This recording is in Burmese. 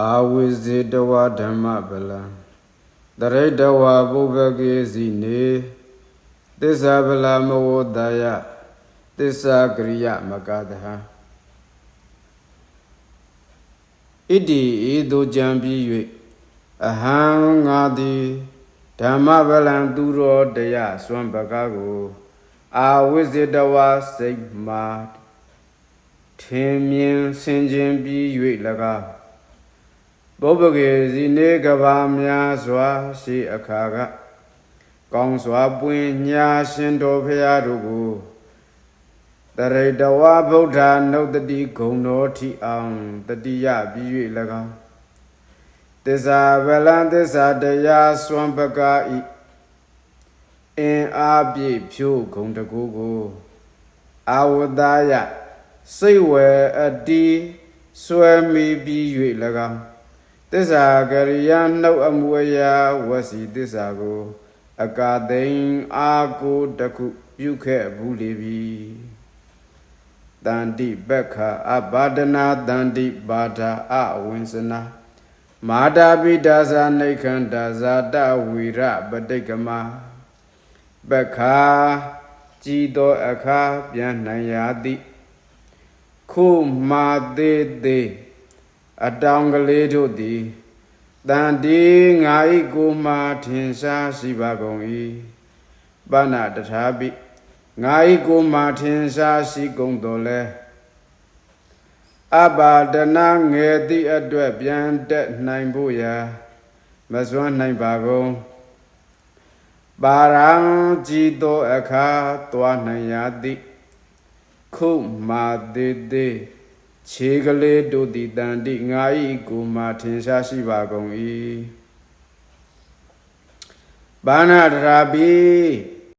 အာဝိဇေတဝဓမ္မပလံတရိတဝပုဗ္ဗကေစီနေသစ္စာပလမဝတယသစ္စာကရိယမကတဟံဣတိဤသို့ကြံပြီး၍အဟံငါသည်ဓမ္မပလံသူတော်တရားစွမ်းပကားကိုအာဝိဇေတဝစိတ်မာထင်မြင်ဆင်ခြင်ပြီး၍၎င်း ပုပ္ပကေဇီနေကဘာများစွာရှိအခါကကောင်းစွာပွင့်ညာရှင်တော်ဖရာတို့ကိုတရိတဝဗုဒ္ဓနုတ္တိဂုံတော်ထီအောင်တတိယပြီး၍၎င်းသစ္စာဗလံသစ္စာတရားစွမ်းပကားဤအင်အားပြည့်ဖြိုးဂုံတကူကိုအာဝတ္တယစိတ်ဝယ်အတီးဆွဲမိပြီး၍၎င်း သစ္စာကရိယာနှုတ်အမူအရာဝစီသစ္စာကို အကာသိင်အာကိုတခုပြုခဲ့ဘူးလေပြီတန္တိပက္ခအဘာဒနာတန္တိဘာဒာအဝိ ns နာမာတာပိဒါဇာနိခန္တာဇာတဝီရပတိကမပက္ခာကြည်သောအခါပြန်နိုင်ရသည်ခုမာသေးသေး အတောင်ကလေးတို့သည်တန်ဒီငါဤကိုမာထင်ရှားရှိပါကုန်၏ပဏတထာပိငါဤကိုမာထင်ရှားရှိကုန်တော်လဲအဘာဒနာငယ်သည့်အတွက်ပြန်တက်နိုင်ဖို့ရာမစွမ်းနိုင်ပါကုန်ပါရံကြည်သောအခါသွားနိုင်ရသည်ခုမာသေးသေး ခြေကလေးတို့သည်တန်တိငါဤကိုမာထင်ရှားရှိပါကုန်၏ဘာနာတရာပိ